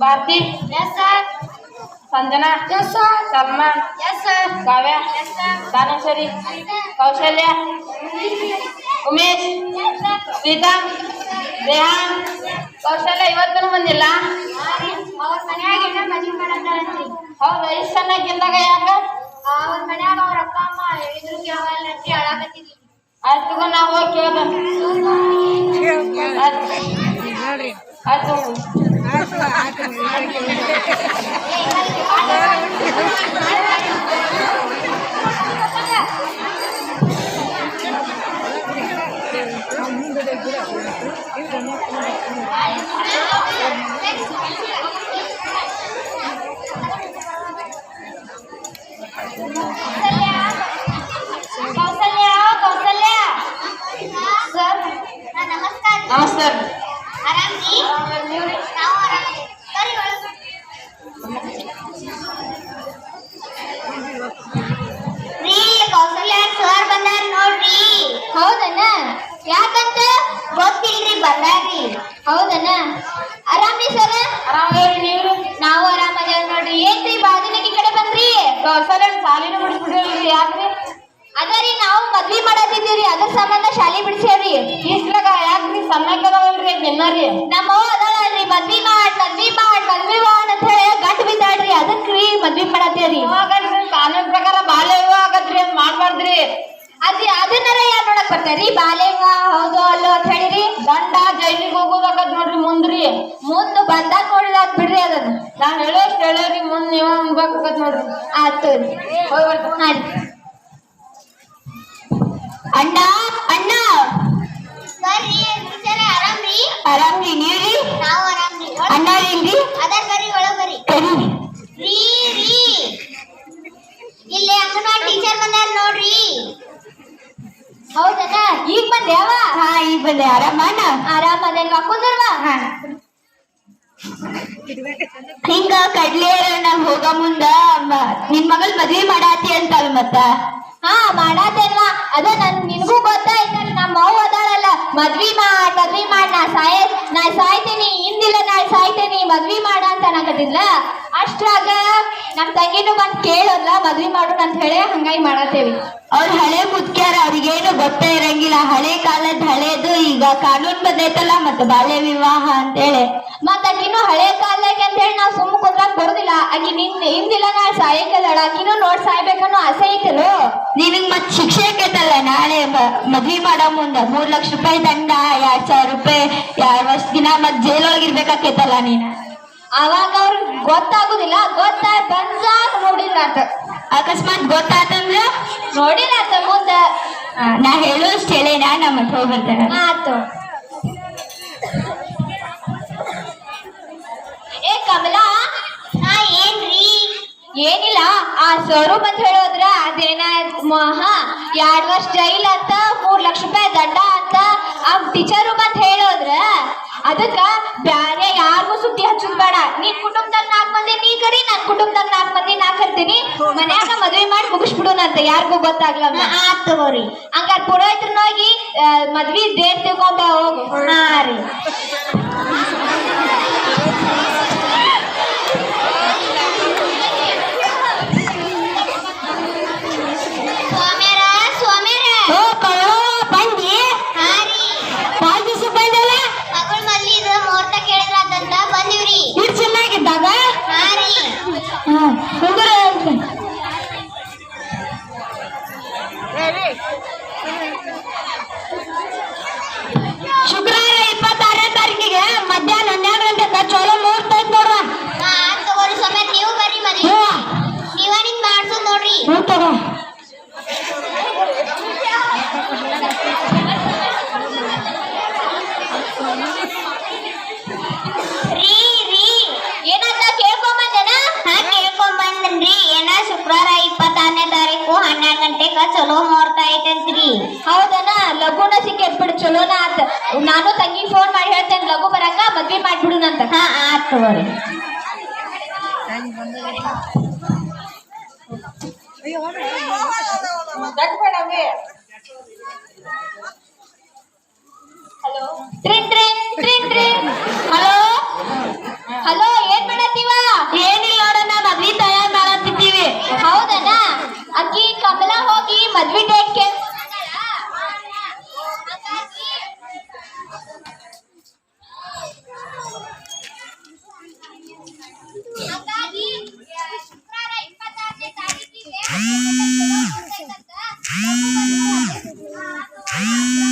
Bharathi. Yes sir. Sanjana. Yes sir. Salman yes sir. Kavya. Yes sir. Daneshwari Kaushalya. Umesh. Shritham ರೇಹಾನ್ ಕೌಶಲ್ಯ ಇವತ್ತೂ ಬಂದಿಲ್ಲ? ಅವ್ರ ಮನ್ಯಾಗ ಮದ್ವಿ ಮಾಡತ್ತಾಳಂತ್ರಿ ಹೌದಾ ಇಷ್ಟು ಚೆನ್ನಾಗಿದ್ದಾಗ ಯಾಕ? ಅವ್ರ ಮನ್ಯಾಗ ಅವ್ರ ಅಪ್ಪ ಅಮ್ಮ ಹೇಳಿದ್ರು ಕೇಳವಲ್ಲಂತ್ರಿ ಅಳಾಕತ್ತಿದ್ವಿ ಆಯ್ತು ನಾವು ಹೋಗಿ ಕೇಳ್ದ ಆಯ್ತು ಕೌಸಲ್ಯ ಕೌಸಲ್ಯ ಸರ್ ನಮಸ್ಕಾರ ನಮಸ್ಕಾರ ಆರಾಮ್ರಿ ನಾವು ಆರಾಮಿದ್ದೀವಿ ಸರಿ ಒಳಗೆ ರೀ ಕೌಸಲ್ಯ ಸರ್ ಬಂದಾರ ನೋಡ್ರಿ ಹೌದನ ಯಾಕಂತ ಗೊತ್ತಿಲ್ರಿ ಬಂದಾರ್ರಿ ಹೌದನ? ಆರಾಮ್ರಿ ಸರ? ಆರಾಮಾಗಿ ನೀವು? ನಾವು ಆರಾಮದೇವ್ ನೋಡ್ರಿ. ಏನ್ರಿ ಬಾಗಿಲಿಗೆ ಕಡೆ ಬಂದ್ರಿ? ಸರ್ ಸಾಲಿನ ಬಿಡಿಸ್ಬಿಡ್ರಿ ಯಾಕ್ರಿ? ಅದರಿ ನಾವು ಮದ್ವಿ ಮಾಡತ್ತಿದ್ದೀವ್ರಿ ಅದ್ರ ಸಂಬಂಧ ಶಾಲಿ ಬಿಡಿಸ್ಯಾವ್ರಿ. ಇಷ್ಟ್ರಾಗ ಯಾಕ್ರಿ? ಸಣ್ಣಕ್ಕದವಲ್ರಿ ನಿನ್ನರಿ ನಮ್ಮ ಅವ್ವ ಅದಾಳಲ್ರಿ. ಮದ್ವಿ ಮಾಡ್ ಮದ್ವಿ ಮಾಡ್ ಮದ್ವಿ ಮಾಡ್ ಅಂತ ಹೇಳಿ ಗಂಟ್ ಬಿದ್ದಾಳ್ರಿ. ಅದಕ್ರಿ ಮದ್ವಿ ಮಾಡತ್ತೇವ್ರಿ ಇವಾಗಲ್ರಿ ಕಾನೂನು ಪ್ರಕಾರ ಬಾಲ್ಯ ವಿವಾಹ ಆಗತ್ರಿ ಅದ್ ಮಾಡ್ಬಾರ್ದ್ರಿ ಅದ್ರಿ ಬರ್ತಾರ್ರಿ ಬಾಲ್ಯವ ಹೌದು ಅಲ್ಲೋ ಅಂತ ಹೇಳಿರಿ ಗಂಡ ಜೈಲಿಗೆ ಹೋಗೋದಾಗತ್ ನೋಡ್ರಿ ಮುಂದ್ರಿ. ಮುಂದ್ ಬಂದಾಗ ನೋಡಿದಾಗ ಬಿಡ್ರಿ ಅದನ್ನ. ನಾನ್ ಹೇಳೋಷ್ಟು ಹೇಳೋರಿ ಮುಂದ್ ನೀವ ಹೋಗ್ಬೇಕಾಗತ್ ನೋಡ್ರಿ. ರೀ. ಅಣ್ಣ ಅಣ್ಣ. ಬರ್ರಿ ಆರಾಮ್ರಿ ಆರಾಮ್ರಿ ನೀವ್ರಿ ನಾವು ಆರಾಮ್ರಿ ಅಣ್ಣ ರೀ ಅದ ಬರ್ರಿ ಒಳಗ್ ಬರ್ರಿ ಕರಿ ರೀ ರೀ ಇಲ್ಲಿ ಅಂಗನವಾಡಿ ಟೀಚರ್ ಬಂದಾರ ನೋಡ್ರಿ ಹೌದನ ಈಗ ಅವ? ಹಾ ಈಗ ಬಂದೆ. ಆರಾಮ ಅಣ್ಣ? ಆರಾಮ ಅದೇನ್ ಕುಂದರ್ವಾ ಹಾ. ಹಿಂಗ ಕಡ್ಲೆ ನಾವ್ ಹೋಗ ಮುಂದ ನಿನ್ ಮಗಳ್ ಮದ್ವಿ ಮಾಡಾತಿ ಅಂತಲ್ ಮತ್ತ? ಹಾ ಮಾಡಾತೇನ್ವಾ. ಅದ ನನ್ ನಿನ್ಗೂ ಗೊತ್ತಾಯ್ತಲ್ಲ ನಮ್ಮ ಅವ್ವ ಅದಾಳಲ್ಲ ಮದ್ವಿ ಮಾಡ್ ಮದ್ವಿ ಮಾಡ್ ನಾ ಸಾಯ ನಾ ಸಾಯ್ತೀನಿ ಹಿಂದಿಲ್ಲ ಸಾಯ್ತೀನಿ ಮದ್ವಿ ಮಾಡ ಅಂತ ಅನ್ನಕತ್ತಿದ್ಲ? ಅಷ್ಟ್ರಾಗ ನಮ್ ತಂಗಿನೂ ಬಂದ್ ಕೇಳೋದ್ಲ ಮದ್ವಿ ಮಾಡೋಣ ಅಂತ ಹೇಳಿ ಹಂಗಾಗಿ ಮಾಡತ್ತೇವಿ. ಅವ್ರ ಹಳೆ ಮುದ್ಕ್ಯಾರ ಅವ್ರಿಗೇನು ಗೊತ್ತೇ ಇರಂಗಿಲ್ಲ. ಹಳೆ ಕಾಲದ ಹಳೇದು ಈಗ ಕಾನೂನ್ ಬಂದೈತಲ್ಲ ಮತ್ತ ಬಾಲ್ಯ ವಿವಾಹ ಅಂತೇಳಿ. ಮತ್ತ ಆಕಿನೂ ಹಳೆ ಕಾಲಕ್ಕೆ ಅಂತ ಹೇಳಿ ನಾವ್ ಸುಮ್ಮ ಕುದ್ರಾಕ್ ಬರುದಿಲ್ಲ. ಆಕಿ ನಿನ್ ಹಿಂದಿಲ್ಲ ನಾಳೆ ಸಾಯಕಲ್ಲ ಆಕಿನೂ ನೋಡ್ ಸಾಯ್ಬೇಕನ್ನೋ ಆಸೆ ಐತಲ್ಲೋ? ನಿನಗ್ ಮತ್ ಶಿಕ್ಷೆ ಮದ್ವಿ ಮಾಡೋ ಮುಂದ ಮೂರ್ ಲಕ್ಷ ರೂಪಾಯಿ ದಂಡ ಎರಡ್ ಸಾವಿರ ರೂಪಾಯಿ ಎರಡ್ ವರ್ಷ ದಿನ ಮತ್ ಜೈಲೊಳಗ್ ಇರ್ಬೇಕಾಕೈತಲ್ಲ ನೀನ್? ಅವಾಗ ಅವ್ರಿಗೆ ಗೊತ್ತಾಗುದಿಲ್ಲ ಗೊತ್ತಾಗ ಬಂದಾಗ ನೋಡಿಲ್ಲ ಅಂತ. ಅಕಸ್ಮಾತ್ ಗೊತ್ತಾತಂದ್ರ? ನೋಡಿಲ್ಲ ಅಂತ ಮುಂದ. ನಾ ಹೇಳೋಷ್ಟು ಹೇಳೇನ ನಮ್ಮ ಹೋಗ್ಬರ್ತೇನೆ ಆತು ಏನಿಲ್ಲ ಆ ಸರು ಬಂದ್ ಹೇಳೋದ್ರ ಅದೇನ ಮಾಹಾ ಎರಡ್ ವರ್ಷ ಜೈಲ್ ಅಂತ ಮೂರ್ ಲಕ್ಷ ರೂಪಾಯಿ ದಂಡ ಅಂತ ಆ ಟೀಚರು ಬಂದ್ ಹೇಳೋದ್ರ ಅದಕ್ಕ ಬ್ಯಾರೆ ಯಾರಿಗೂ ಸುದ್ದಿ ಹಚ್ಚುದ್ ಬೇಡ. ನಿನ್ ಕುಟುಂಬದಾಗ ನಾಲ್ಕು ಮಂದಿ ನೀ ಕರಿ ನನ್ ಕುಟುಂಬದಾಗ ನಾಲ್ಕು ಮಂದಿ ನಾ ಕರ್ತೀನಿ. ಮನ್ಯಾಗ ಮದ್ವೆ ಮಾಡಿ ಮುಗಿಸ್ಬಿಡೋಣ ಅಂತ ಯಾರಿಗೂ ಗೊತ್ತಾಗ್ಲ ಆತ್ ತಗೋರಿ. ಹಂಗಾರ ಪುರೋಹಿತ್ರನ ಹೋಗಿ ಮದ್ವಿ ಡೇಟ್ ತಿಳ್ಕೊಂಬ ಹೋಗು. ಹಾ ರೀ ಸ್ವಾಮ್ಯಾರ ಸ್ವಾಮ್ಯಾರ ಓ ಕಳ್ಳೋ ಬಂದಿ ಹಾ ರೀ ಬಾಳ್ ದಿವ್ಸ ಬಂದಲ್ಲ ಮಗಳ ಮದ್ವಿ ಇದು ಮುಹೂರ್ತ ಕೇಳಿದ್ರಂತ ಬಂದಿವ್ರಿ ಇಡ್ ಚೆನ್ನಾಗಿದ್ದಾಗ ಹಾ ರೀ ಹಾ, ಕುಂದ್ರ ಅಂತ. ಶುಕ್ರವಾರ ಇಪ್ಪತ್ತಾರನೇ ತಾರೀಕಿಗೆ ಮಧ್ಯಾಹ್ನ ಹನ್ನೆರಡು ಗಂಟೆಗೆ ಚಲೋ ಮುಹೂರ್ತ ಐತ್ ನೋಡ್ರ. ತಗೋರಿ ಸ್ವಾಮ್ಯಾರ ನೀವು ಬರ್ರಿ ಮರಿ ನೀವ ಮಾಡ್ಸೋದ್ ನೋಡ್ರಿ. ಹ್ಞೂ ತಗೋ. ಏನ ಶುಕ್ರವಾರ ಇಪ್ಪತ್ತಾರನೇ ತಾರೀಕು ಹನ್ನೆರಡು ಗಂಟೆಗ ಚಲೋ ಹೌದನ ಲಗುನ ಸಿಕ್ಕಿ ಎತ್ಬಿಡು, ಚಲೋನ ಆತ. ನಾನು ತಂಗಿ ಫೋನ್ ಮಾಡಿ ಹೇಳ್ತೇನೆ, ಲಘು ಬರಂಗ, ಮದ್ವೆ ಮಾಡ್ಬಿಡುನಂತ ಹಾ, ಆತ್ ತಗೋರಿ. ಹಲೋ ಟ್ರಿನ್ ಟ್ರಿನ್ ಟ್ರಿನ್ ಟ್ರಿನ್ ಹಲೋ ಹಲೋ ಏನ್ ಮಾಡತ್ತೀವ? ಏನ್ Música